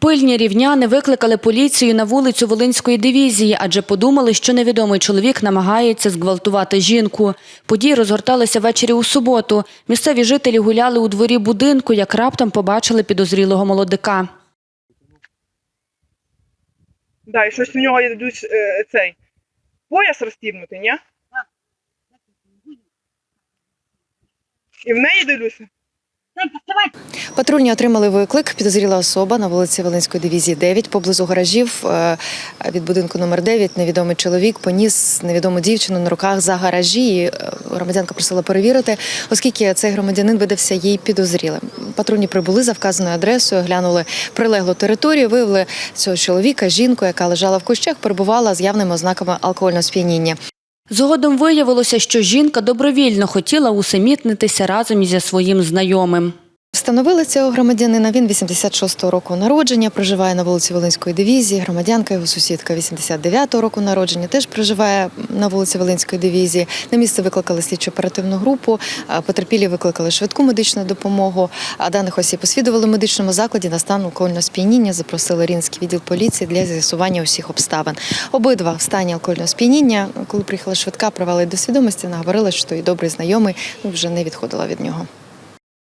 Пильні рівняни викликали поліцію на вулицю Волинської дивізії, адже подумали, що невідомий чоловік намагається зґвалтувати жінку. Події розгорталися ввечері у суботу. Місцеві жителі гуляли у дворі будинку, як раптом побачили підозрілого молодика. Да, і щось у нього йдуть е, цей пояс розстібнутий, ні? І в неї дивлюся. Патрульні отримали виклик. Підозріла особа на вулиці Волинської дивізії 9 поблизу гаражів е, від будинку номер 9 Невідомий чоловік поніс невідому дівчину на руках за гаражі. Е, Громадянка просила перевірити, оскільки цей громадянин видався їй підозрілим. Патрульні прибули за вказаною адресою, глянули прилеглу територію, виявили цього чоловіка, жінку, яка лежала в кущах, перебувала з явними ознаками алкогольного сп'яніння. Згодом виявилося, що жінка добровільно хотіла усамітнитися разом із своїм знайомим. Встановили цього громадянина. Він 86-го року народження, проживає на вулиці Волинської дивізії. Громадянка, його сусідка 89-го року народження, теж проживає на вулиці Волинської дивізії. На місце викликали слідчо оперативну групу. Потерпілі викликали швидку медичну допомогу. А даних осіб освідували в медичному закладі на стан алкогольного сп'яніння. Запросили Рінський відділ поліції для з'ясування усіх обставин. Обидва в стані алкогольного сп'яніння. Коли приїхала швидка, провели до свідомості, наговорила, що і добрий знайомий ну, вже не відходила від нього.